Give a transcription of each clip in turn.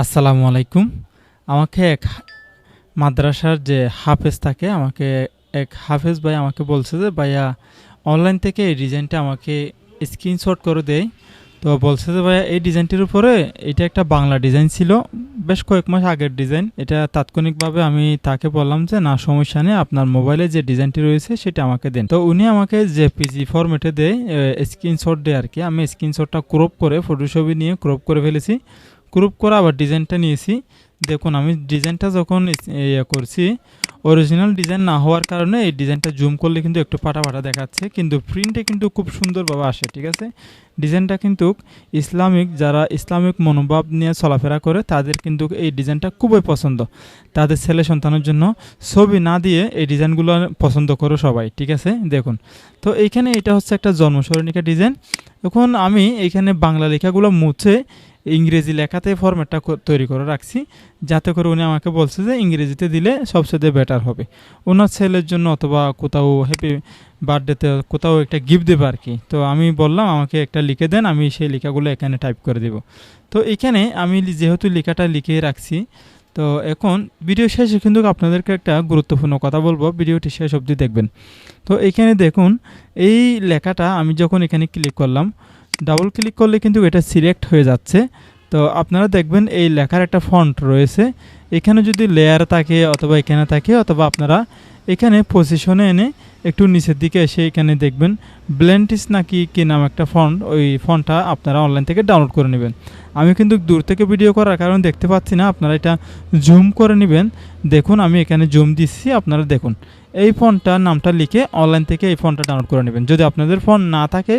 আসসালামু আলাইকুম। আমাকে এক মাদ্রাসার যে হাফেজ থাকে, আমাকে এক হাফেজ ভাই আমাকে বলছে যে, ভাইয়া অনলাইন থেকে এই ডিজাইনটা আমাকে স্ক্রিনশট করে দেয়। তো বলছে যে, ভাইয়া, এই ডিজাইনটির উপরে এটা একটা বাংলা ডিজাইন ছিল, বেশ কয়েক মাস আগের ডিজাইন এটা তাৎক্ষণিকভাবে আমি তাকে বললাম যে, না, সমস্যা নেই, আপনার মোবাইলে যে ডিজাইনটি রয়েছে, সেটা আমাকে দেন। তো উনি আমাকে যে পিজি ফরম্যাটে দেয় স্ক্রিনশট দেয় আর কি। আমি স্ক্রিনশটটা ক্রপ করে ফটোশপে নিয়ে ক্রপ করে ফেলেছি। ক্রপ করে আবার ডিজাইনটা নিয়েছি। দেখুন, আমি ডিজাইনটা যখন ইয়ে করছি অরিজিনাল ডিজাইন না হওয়ার কারণে এই ডিজাইনটা জুম করলে কিন্তু একটু পাটা দেখাচ্ছে, কিন্তু প্রিন্টে কিন্তু খুব সুন্দরভাবে আসে, ঠিক আছে? ডিজাইনটা কিন্তু ইসলামিক, যারা ইসলামিক মনোভাব নিয়ে চলাফেরা করে, তাদের কিন্তু এই ডিজাইনটা খুবই পছন্দ। তাদের ছেলে সন্তানের জন্য ছবি না দিয়ে এই ডিজাইনগুলো পছন্দ করো সবাই, ঠিক আছে? দেখুন, তো এইখানে এটা হচ্ছে একটা জন্মসরণিকা ডিজাইন এখন আমি এইখানে বাংলা লেখাগুলো মুছে ইংরেজি লেখাতে ফরম্যাটটা তৈরি করে রাখছি। যাতে করে উনি আমাকে বলছে যে ইংরেজিতে দিলে সবচেয়ে বেটার হবে। ওনার ছেলের জন্য অথবা কোথাও হ্যাপি বার্থডেতে কোথাও একটা গিফট দেবে আর কি। তো আমি বললাম, আমাকে একটা লিখে দেন, আমি সেই লেখাগুলো এখানে টাইপ করে দেব। তো এখানে আমি যেহেতু লেখাটা লিখে রাখছি, তো এখন ভিডিও শেষে কিন্তু আপনাদেরকে একটা গুরুত্বপূর্ণ কথা বলব। ভিডিওটি শেষ অবধি দেখবেন। তো এখানে দেখুন, এই লেখাটা আমি যখন এখানে ক্লিক করলাম ডাবল ক্লিক করলে কিন্তু এটা সিলেক্ট হয়ে যাচ্ছে। তো আপনারা দেখবেন এই লেখার একটা ফন্ট রয়েছে। এখানে যদি লেয়ার থাকে অথবা এখানে থাকে অথবা আপনারা এখানে পজিশনে এনে একটু নিচের দিকে এসে এখানে দেখবেন ব্লেন্টিস নাকি কি নাম একটা ফন্ট ওই ফন্টটা আপনারা অনলাইন থেকে ডাউনলোড করে নেবেন। আমি কিন্তু দূর থেকে ভিডিও করার কারণে দেখতে পাচ্ছি না, আপনারা এটা জুম করে নেবেন। দেখুন, আমি এখানে জুম দিচ্ছি, আপনারা দেখুন। এই ফোনটার নামটা লিখে অনলাইন থেকে এই ফোনটা ডাউনলোড করে নেবেন। যদি আপনাদের ফোন না থাকে,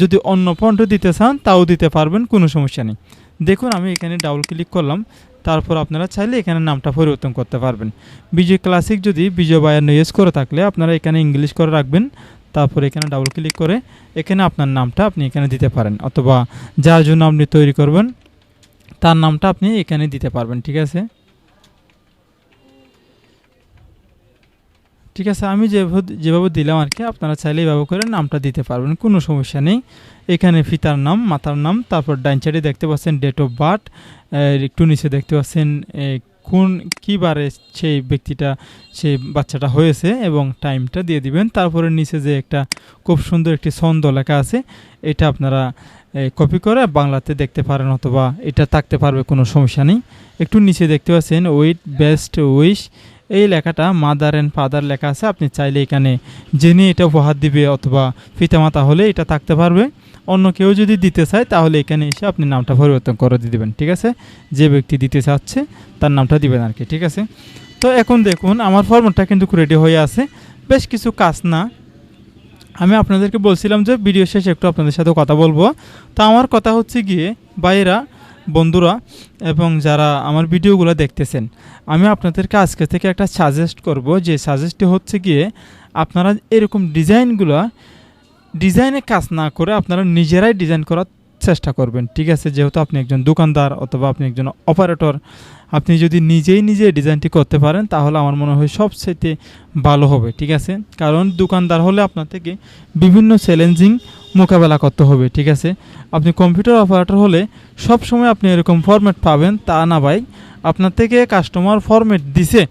যদি অন্য ফোনটা দিতে চান, তাও দিতে পারবেন, কোনো সমস্যা নেই। দেখুন, আমি এখানে ডাবল ক্লিক করলাম। তারপর আপনারা চাইলে এখানে নামটা পরিবর্তন করতে পারবেন। বিজয় ক্লাসিক যদি বিজয় বায়ার ইউজ করে থাকলে আপনারা এখানে ইংলিশ করে রাখবেন। তারপর এখানে ডাবল ক্লিক করে এখানে আপনার নামটা আপনি এখানে দিতে পারেন, অথবা যার জন্য আপনি তৈরি করবেন, তার নামটা আপনি এখানে দিতে পারবেন, ঠিক আছে? ঠিক আছে, আমি যেভাবে যেভাবে দিলাম আর কি আপনারা চাইলে এইভাবে করে নামটা দিতে পারবেন, কোনো সমস্যা নেই। এখানে ফিতার নাম, মাতার নাম, তারপর ডাইন সাইডে দেখতে পাচ্ছেন ডেট অফ বার্থ একটু নিচে দেখতে পাচ্ছেন কোন, কী বারে সেই ব্যক্তিটা, সেই বাচ্চাটা হয়েছে এবং টাইমটা দিয়ে দিবেন। তারপরে নিচে যে একটা খুব সুন্দর একটি ছন্দ লেখা আছে, এটা আপনারা কপি করে বাংলাতে দেখতে পারেন অথবা এটা থাকতে পারবে, কোনো সমস্যা নেই। একটু নিচে দেখতে পাচ্ছেন ওয়েট বেস্ট উইশ এই লেখাটা মাদার অ্যান্ড ফাদার লেখা আছে, আপনি চাইলে এখানে জেনে এটা উপহার দিবে অথবা পিতামাতা হলে এটা থাকতে পারবে। অন্য কেউ যদি দিতে চায়, তাহলে এখানে এসে আপনি নামটা পরিবর্তন করে দিয়ে দেবেন, ঠিক আছে? যে ব্যক্তি দিতে চাচ্ছে, তার নামটা দিবেন আর কি ঠিক আছে? তো এখন দেখুন, আমার ফর্মটা কিন্তু রেডি হয়ে আছে। বেশ কিছু কাজ না। আমি আপনাদেরকে বলছিলাম যে ভিডিও শেষে একটু আপনাদের সাথে কথা বলব। তো আমার কথা হচ্ছে গিয়ে বাইরা বন্ধুরা এবং যারা আমার ভিডিওগুলো দেখতেছেন, আমি আপনাদেরকে আজকে থেকে একটা সাজেস্ট করব। যে সাজেস্টটি হচ্ছে গিয়ে আপনারা এরকম ডিজাইনগুলো ডিজাইনে কাজ না করে আপনারা নিজেরাই ডিজাইন করার চেষ্টা করবেন। ঠিক আছে, যেহেতু আপনি একজন দোকানদার অথবা আপনি একজন অপারেটর আপনি যদি নিজেই নিজে ডিজাইনটি করতে পারেন, তাহলে আমার মনে হয় সবচেয়ে ভালো হবে। ঠিক আছে, কারণ দোকানদার হলে আপনার থেকে বিভিন্ন চ্যালেঞ্জিং মোকাবেলা করতে হবে, ঠিক আছে? আপনি কম্পিউটার অপারেটর হলে সব সময় আপনি এরকম ফরম্যাট পাবেন, তা না ভাই। আপনার থেকে কাস্টমার ফরম্যাট দিছে,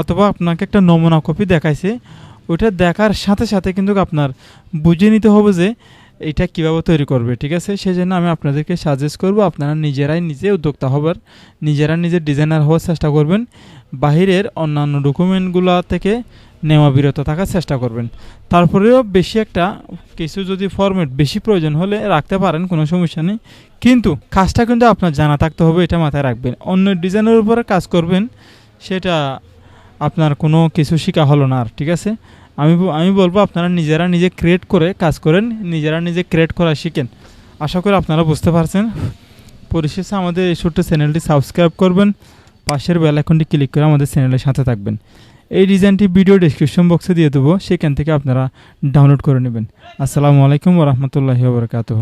অথবা আপনাকে একটা নমুনা কপি দেখাইছে, ওইটা দেখার সাথে সাথে কিন্তু আপনার বুঝে নিতে হবে যে এটা কীভাবে তৈরি করবে, ঠিক আছে? সেই জন্য আমি আপনাদেরকে সাজেস্ট করব, আপনারা নিজেরাই নিজে উদ্যোক্তা হবার, নিজেরা নিজের ডিজাইনার হওয়ার চেষ্টা করবেন। বাহিরের অন্যান্য ডকুমেন্টগুলো থেকে নেওয়া বিরত থাকার চেষ্টা করবেন। তারপরেও বেশি একটা কিছু যদি ফরম্যাট বেশি প্রয়োজন হলে রাখতে পারেন, কোনো সমস্যা নেই। কিন্তু কাজটা কিন্তু আপনার জানা থাকতে হবে, এটা মাথায় রাখবেন। অন্য ডিজাইনের উপরে কাজ করবেন, সেটা আপনার কোনো কিছু শেখা হলো না আর, ঠিক আছে? আমি আমি বলব আপনারা নিজেরা নিজে ক্রিয়েট করে কাজ করেন, নিজেরা নিজে ক্রিয়েট করা শিখেন। আশা করি আপনারা বুঝতে পারছেন। পরিশেষে আমাদের এই ছোট্ট চ্যানেলটি সাবস্ক্রাইব করবেন, পাশের বেল আইকনটি ক্লিক করে আমাদের চ্যানেলের সাথে থাকবেন। এই ডিজাইনটি ভিডিও ডিসক্রিপশন বক্সে দিয়ে দেবো, সেখান থেকে আপনারা ডাউনলোড করে নেবেন। আসসালামু আলাইকুম রহমতুল্লাহি ওবরাকাতুহ